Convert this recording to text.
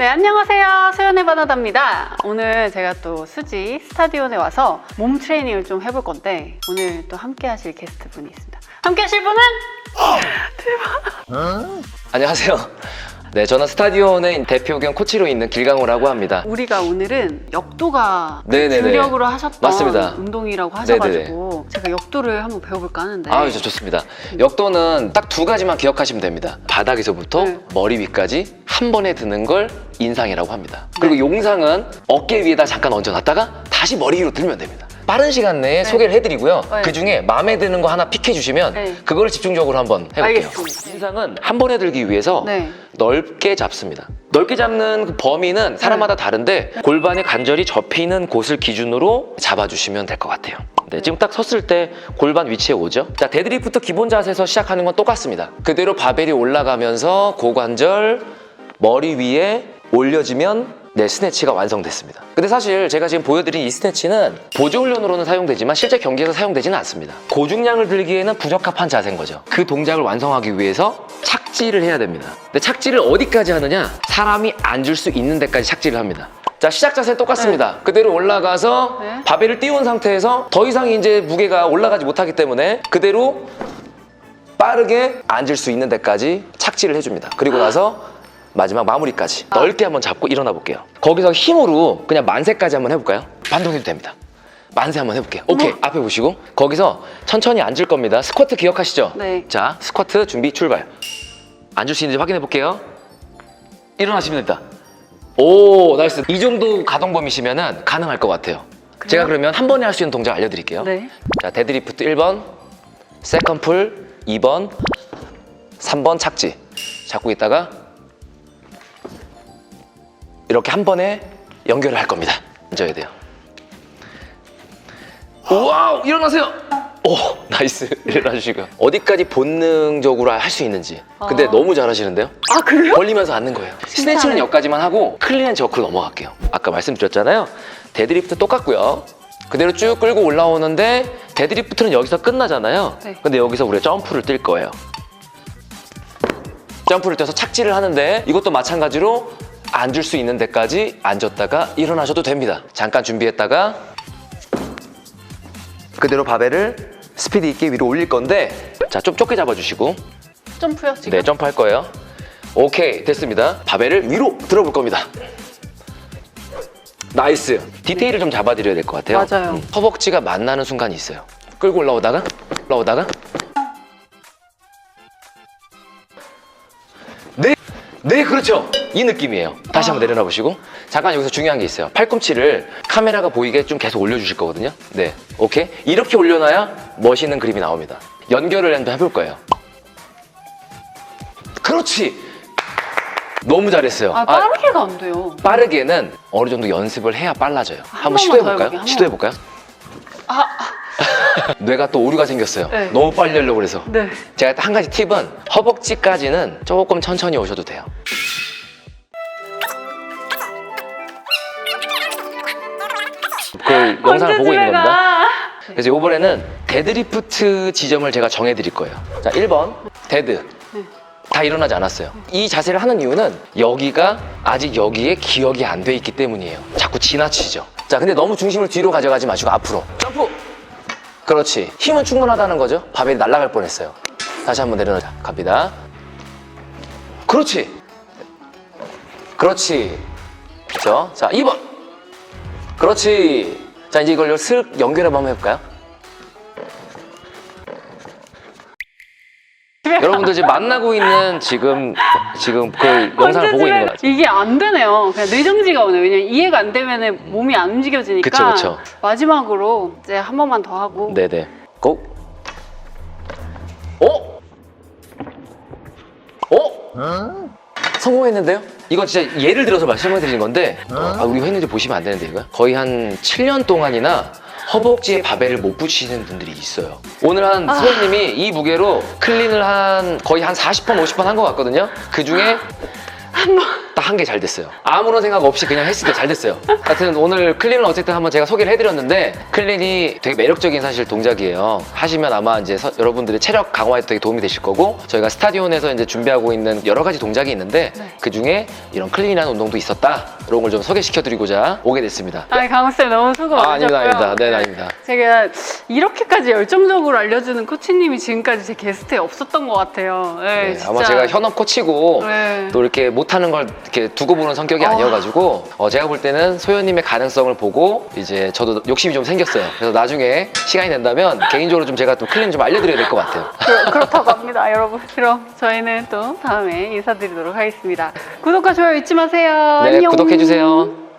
네, 안녕하세요. 수연의 바나다입니다. 오늘 제가 또 수지 스타디온에 와서 몸 트레이닝을 좀 해볼 건데 오늘 또 함께 하실 게스트 분이 있습니다. 함께 하실 분은 안녕하세요. 네, 저는 스타디온의 대표 겸 코치로 있는 길강호라고 합니다. 우리가 오늘은 역도가 네네네. 주력으로 하셨던 맞습니다. 운동이라고 하셔가지고 제가 역도를 한번 배워볼까 하는데 아, 저 좋습니다. 역도는 딱 두 가지만 기억하시면 됩니다. 바닥에서부터 네. 머리 위까지 한 번에 드는 걸 인상이라고 합니다. 그리고 네. 용상은 어깨 위에다 잠깐 얹어놨다가 다시 머리 위로 들면 됩니다. 빠른 시간 내에 소개를 해드리고요. 네. 그 중에 마음에 드는 거 하나 픽해 주시면 네. 그거를 집중적으로 한번 해볼게요. 알겠습니다. 인상은 한 번에 들기 위해서 네. 넓게 잡습니다. 넓게 잡는 그 범위는 사람마다 다른데 골반이 간절히 접히는 곳을 기준으로 잡아주시면 될 것 같아요. 네, 지금 딱 섰을 때 골반 위치에 오죠. 자, 데드리프트 기본 자세에서 시작하는 건 똑같습니다. 그대로 바벨이 올라가면서 고관절 머리 위에 올려지면 네, 스네치가 완성됐습니다. 근데 사실 제가 지금 보여드린 이 스네치는 보조 훈련으로는 사용되지만 실제 경기에서 사용되지는 않습니다. 고중량을 들기에는 부적합한 자세인 거죠. 그 동작을 완성하기 위해서 착지를 해야 됩니다. 근데 착지를 어디까지 하느냐? 사람이 앉을 수 있는 데까지 착지를 합니다. 자, 시작 자세는 똑같습니다. 그대로 올라가서 네. 바벨을 띄운 상태에서 더 이상 이제 무게가 올라가지 못하기 때문에 그대로 빠르게 앉을 수 있는 데까지 착지를 해줍니다. 그리고 나서 마지막 마무리까지 넓게 한번 잡고 일어나 볼게요. 거기서 힘으로 그냥 만세까지 한번 해볼까요? 반동해도 됩니다. 만세 한번 해볼게요. 오케이, 앞에 보시고 거기서 천천히 앉을 겁니다. 스쿼트 기억하시죠? 네. 자, 스쿼트 준비 출발. 앉을 수 있는지 확인해 볼게요. 일어나시면 됩니다. 오, 나이스. 이 정도 가동 범위시면은 가능할 것 같아요. 제가 그러면 한 번에 할 수 있는 동작 알려드릴게요. 네. 자, 데드리프트 1번, 세컨풀 2번, 3번 착지. 잡고 있다가 이렇게 한 번에 연결을 할 겁니다. 앉아야 돼요. 와우, 일어나세요. 오, 나이스. 일어나 주시고. 어디까지 본능적으로 할 수 있는지. 근데 아. 너무 잘하시는데요? 아 그래요? 벌리면서 앉는 거예요. 스네치는 여기까지만 하고 클린앤 저크로 넘어갈게요. 아까 말씀드렸잖아요. 데드리프트 똑같고요. 그대로 쭉 끌고 올라오는데 데드리프트는 여기서 끝나잖아요. 네. 근데 여기서 우리가 점프를 뛸 거예요. 점프를 뛰어서 착지를 하는데 이것도 마찬가지로 앉을 수 있는 데까지 앉았다가 일어나셔도 됩니다. 잠깐 준비했다가 그대로 바벨을 스피드 있게 위로 올릴 건데 자 좀 좁게 잡아주시고 점프요 지금? 네, 점프할 거예요. 오케이, 됐습니다. 바벨을 위로 들어볼 겁니다. 나이스. 디테일을 좀 잡아드려야 될 것 같아요. 맞아요. 음, 허벅지가 만나는 순간이 있어요. 끌고 올라오다가, 올라오다가. 네, 네, 그렇죠. 이 느낌이에요. 다시 한번 내려놔 보시고. 잠깐 여기서 중요한 게 있어요. 팔꿈치를 카메라가 보이게 좀 계속 올려주실 거거든요. 네, 오케이. 이렇게 올려놔야 멋있는 그림이 나옵니다. 연결을 한번 해볼 거예요. 그렇지. 너무 잘했어요. 아 빠르게가 안 돼요. 빠르게는 어느 정도 연습을 해야 빨라져요. 한 한번 시도해 더 해볼게요, 볼까요? 한 시도해 볼까요? 아 뇌가 또 오류가 생겼어요. 네. 너무 빨리 하려고 그래서. 네. 제가 한 가지 팁은 허벅지까지는 조금 천천히 오셔도 돼요. 그 영상을 보고 있는 겁니다. 그래서 이번에는 데드리프트 지점을 제가 정해 드릴 거예요. 자, 1번 데드. 다 일어나지 않았어요. 이 자세를 하는 이유는 여기가 아직 여기에 기억이 안 돼 있기 때문이에요. 자꾸 지나치죠. 자, 근데 너무 중심을 뒤로 가져가지 마시고 앞으로. 점프! 그렇지. 힘은 충분하다는 거죠. 바벨이 날아갈 뻔했어요. 다시 한번 내려놓자. 갑니다. 그렇지. 그렇지. 그렇죠? 자, 2번. 그렇지. 자, 이제 이걸 슥 연결해 한번 해볼까요? 여러분들 지금 만나고 있는 지금 지금 그 영상을 보고 있는 거죠. 이게 안 되네요. 그냥 뇌정지가 오네요. 왜냐면 이해가 안 되면 몸이 안 움직여지니까. 그쵸, 그쵸. 마지막으로 이제 한 번만 더 하고. 네네. 고. 어? 어? 성공했는데요? 이거 진짜 예를 들어서 말씀해 드리는 건데 아, 우리 회원님들 보시면 안 되는데 이거 거의 한 7년 동안이나 허벅지에 바벨을 못 붙이는 분들이 있어요. 오늘 한 아. 수현님이 이 무게로 클린을 한 거의 한 40번, 50번 한 것 같거든요. 그 중에 딱 한 게 잘 됐어요. 아무런 생각 없이 그냥 했을 때 잘 됐어요. 하여튼 오늘 클린은 어쨌든 한번 제가 소개를 해드렸는데 클린이 되게 매력적인 사실 동작이에요. 하시면 아마 이제 서- 여러분들의 체력 강화에 되게 도움이 되실 거고 저희가 스타디온에서 이제 준비하고 있는 여러 가지 동작이 있는데 네. 그 중에 이런 클린이라는 운동도 있었다. 이런 걸 좀 소개시켜드리고자 오게 됐습니다. 아, 강호 쌤 너무 수고 아, 많으셨고요. 아닙니다, 아닙니다. 네, 아닙니다. 제가 이렇게까지 열정적으로 알려주는 코치님이 지금까지 제 게스트에 없었던 것 같아요. 네, 네. 아마 제가 현업 코치고 네. 또 이렇게 못하는 걸 이렇게 두고 보는 성격이 어. 아니어가지고 어, 제가 볼 때는 소연님의 가능성을 보고 이제 저도 욕심이 좀 생겼어요. 그래서 나중에 시간이 된다면 개인적으로 좀 제가 좀 클린 좀 알려드려야 될 것 같아요. 그, 그렇다고 합니다, 여러분. 그럼 저희는 또 다음에 인사드리도록 하겠습니다. 구독과 좋아요 잊지 마세요. 네, 안녕. 구독해주세요.